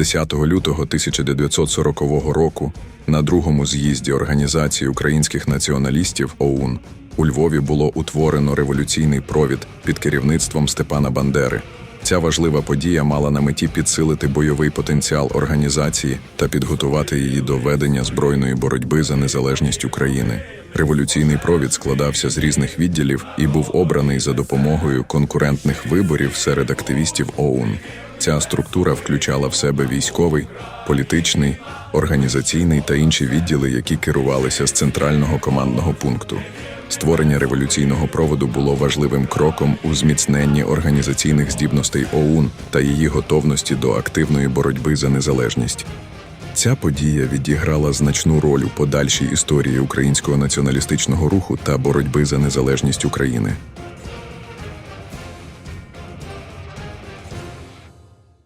10 лютого 1940 року на другому з'їзді Організації українських націоналістів ОУН у Львові було утворено революційний провід під керівництвом Степана Бандери. Ця важлива подія мала на меті підсилити бойовий потенціал організації та підготувати її до ведення збройної боротьби за незалежність України. Революційний провід складався з різних відділів і був обраний за допомогою конкурентних виборів серед активістів ОУН. Ця структура включала в себе військовий, політичний, організаційний та інші відділи, які керувалися з центрального командного пункту. Створення революційного проводу було важливим кроком у зміцненні організаційних здібностей ОУН та її готовності до активної боротьби за незалежність. Ця подія відіграла значну роль у подальшій історії українського націоналістичного руху та боротьби за незалежність України.